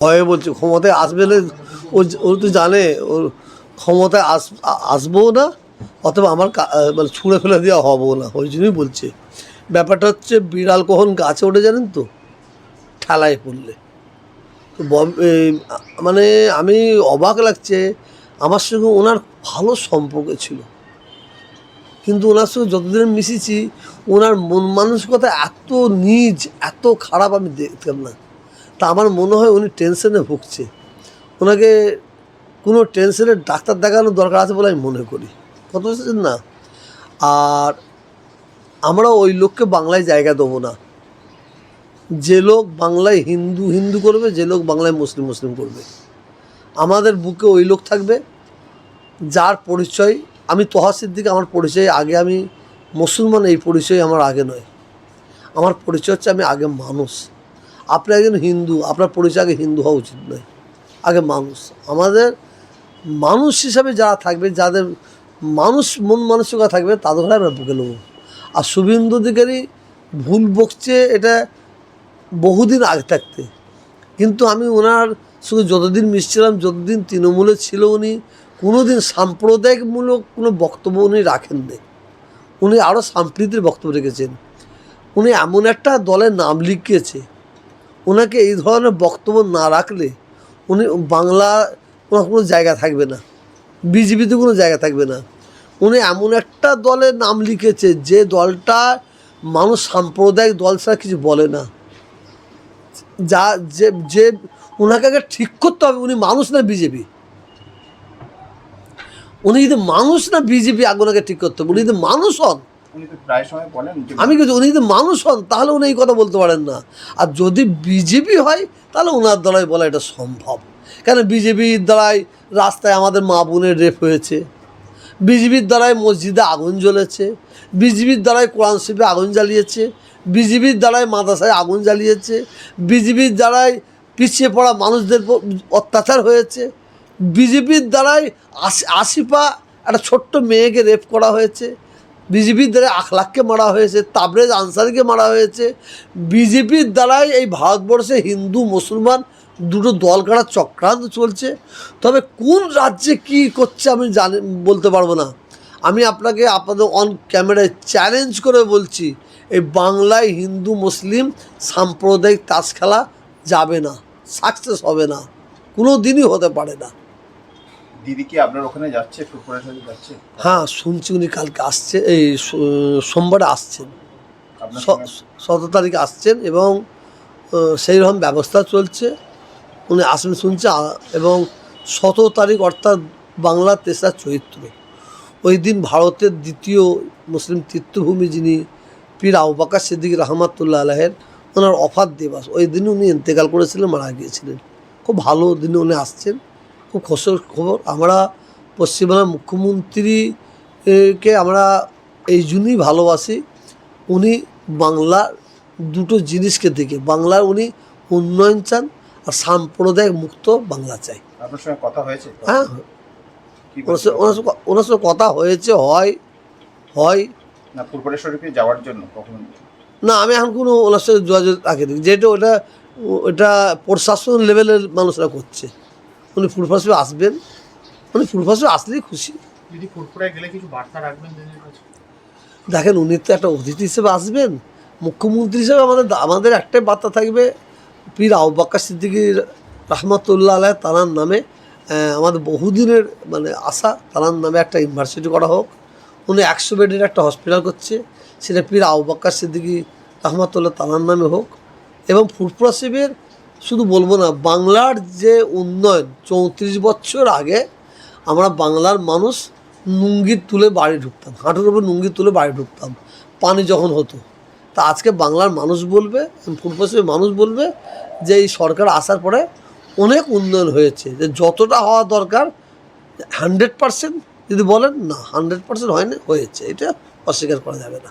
ভয়ে বলছে, ক্ষমতায় আসবে না। ও তো জানে, ওর ক্ষমতায় আস আসব না, অথবা আমার মানে ছুঁড়ে ফেলে দেওয়া হব না, ওই জন্যই বলছে। ব্যাপারটা হচ্ছে, বিড়াল কখন গাছে ওঠে জানেন তো? ঠেলায় পড়লে। মানে আমি অবাক লাগছে, আমার সঙ্গে ওনার ভালো সম্পর্ক ছিল। কিন্তু ওনার সঙ্গে যতদিন মিশেছি, ওনার মন মানসিকতা এত নিজ, এত খারাপ আমি দেখতাম না। তা আমার মনে হয় উনি টেনশনে ভুগছে। ওনাকে কোনো টেনশনের ডাক্তার দেখানোর দরকার আছে বলে আমি মনে করি। কত না? আর আমরা ওই লোককে বাংলায় জায়গা দেবো না। যে লোক বাংলায় হিন্দু হিন্দু করবে, যে লোক বাংলায় মুসলিম মুসলিম করবে। আমাদের বুকে ওই লোক থাকবে, যার পরিচয়, আমি তোহা সিদ্দিক, আমার পরিচয় আগে আমি মুসলমান, এই পরিচয় আমার আগে নয়। আমার পরিচয় হচ্ছে আমি আগে মানুষ। আপনি একজন হিন্দু, আপনার পরিচয় আগে হিন্দু হওয়া উচিত নয়, আগে মানুষ। আমাদের মানুষ হিসাবে যারা থাকবে, যাদের মানুষ মন মানসিকতা থাকবে, তাদের ঘরে আমরা বুকে নেব। আর শুভেন্দু অধিকারী ভুল বকছে, এটা বহুদিন আগে থাকতে। কিন্তু আমি ওনার সঙ্গে যতদিন মিশছিলাম, যতদিন তৃণমূলে ছিল উনি, কোনোদিন সাম্প্রদায়িকমূলক কোনো বক্তব্য উনি রাখেননি। উনি আরও সাম্প্রীতির বক্তব্য রেখেছেন। উনি এমন একটা দলের নাম লিখিয়েছে ওনাকে এই ধরনের বক্তব্য না রাখলে উনি বাংলা ওনার কোনো জায়গা থাকবে না, বিজেপিতে কোনো জায়গা থাকবে না। উনি এমন একটা দলের নাম লিখেছে যে দলটা মানুষ সাম্প্রদায়িক দল ছাড়া কিছু বলে না। যা যে যে ওনাকে আগে ঠিক করতে হবে, উনি মানুষ না বিজেপি। উনি যদি মানুষ না বিজেপি, আগে ওনাকে ঠিক করতে হবে। উনি যদি মানুষ হন আমি কিছু উনি যদি মানুষ হন, তাহলে উনি এই কথা বলতে পারেন না। আর যদি বিজেপি হয়, তাহলে ওনার দ্বারাই বলা এটা সম্ভব। কেন বিজেপির দ্বারাই রাস্তায় আমাদের মা বোনের রেপ হয়েছে। বিজেপির দ্বারাই মসজিদে আগুন জ্বলেছে। বিজেপির দ্বারাই কোরআন শিল্পে আগুন জ্বালিয়েছে। বিজেপির দ্বারাই মাদ্রাসায় আগুন জ্বালিয়েছে। বিজেপির দ্বারাই পিছিয়ে পড়া মানুষদের অত্যাচার হয়েছে। বিজেপির দ্বারাই আশি আশি পা একটা ছোট্ট মেয়েকে রেপ করা হয়েছে। বিজেপির দ্বারা আখলাককে মারা হয়েছে, তাবরেজ আনসারিকে মারা হয়েছে। বিজেপির দ্বারাই এই ভারতবর্ষে হিন্দু, মুসলমান দুটো দল কাটার চক্রান্ত চলছে। তবে কোন রাজ্যে কি করছে আমি জানি, বলতে পারব না। আমি আপনাকে আপনাদের অন ক্যামেরায় চ্যালেঞ্জ করে বলছি, এই বাংলায় হিন্দু, মুসলিম সাম্প্রদায়িক তাস খেলা যাবে না সাকসেস হবে না। কোনো দিনই হতে পারে না। দিদি কি আপনার ওখানে যাচ্ছে সাথে যাচ্ছে? হ্যাঁ শুনছি উনি কালকে আসছে এই সোমবারে আসছেন। সতেরো তারিখে আসছেন এবং সেই রকম ব্যবস্থা চলছে। উনি আসবেন শুনছে এবং সতেরো তারিখ অর্থাৎ বাংলার তেসরা চৈত্র। ওই দিন ভারতের দ্বিতীয় মুসলিম তীর্থভূমি যিনি পীর আউবাকা সিদ্দিক রহমাতুল্লাহ আলাহের ওনার অফাত দিবস। ওই দিন উনি ইন্তেকাল করেছিলেন মারা গিয়েছিলেন। খুব ভালো দিনে উনি আসছেন। খুব খসর খবর। আমরা পশ্চিমবাংলার মুখ্যমন্ত্রীকে আমরা এই জন্যই ভালোবাসি। উনি বাংলার দুটো জিনিসকে দেখে বাংলার উনি উন্নয়ন চান আর সাম্প্রদায়িক মুক্ত বাংলা চাই। আপনার সঙ্গে কথা হয়েছে হ্যাঁ। ওনার সঙ্গে কথা হয়েছে হয় হয়। না ফুরফুরে যাওয়ার জন্য কখন? না আমি এখন কোনো ওনার সঙ্গে যোগাযোগ রাখিনি। যেহেতু ওটা ওটা প্রশাসন লেভেলের মানুষরা করছে। উনি ফুলফাসে আসবেন। উনি ফুলফাসে আসলেই খুশি। যদি ফুরফুরে গেলে কিছু বার্তা রাখবেন দেখেন উনি তো একটা অতিথি হিসেবে আসবেন। মুখ্যমন্ত্রী হিসেবে আমাদের আমাদের একটাই বার্তা থাকবে। পীর আউবাক্কা সিদ্দিকী রহমতুল্লাহ আলাহ তানার নামে আমাদের বহুদিনের মানে আশা তানার নামে একটা ইউনিভার্সিটি করা হোক। উনি একশো বেডের একটা হসপিটাল করছে। সেটা পীর আউবাক্কা সিদ্দিকী রহমতুল্লাহ তানার নামে হোক। এবং ফুরফুরা শিবের শুধু বলব না, বাংলার যে উন্নয়ন, চৌত্রিশ বছর আগে আমরা বাংলার মানুষ নুঙ্গি তুলে বাড়ি ঢুকতাম, হাঁটুর উপর নুঙ্গি তুলে বাড়ি ঢুকতাম, পানি যখন হতো। তা আজকে বাংলার মানুষ বলবে পূর্বশ্রী মানুষ বলবে যে এই সরকার আসার পরে অনেক উন্নয়ন হয়েছে, যে যতটা হওয়া দরকার হান্ড্রেড পার্সেন্ট যদি বলেন না হান্ড্রেড পার্সেন্ট হয়নি, হয়েছে। এটা অস্বীকার করা যাবে না।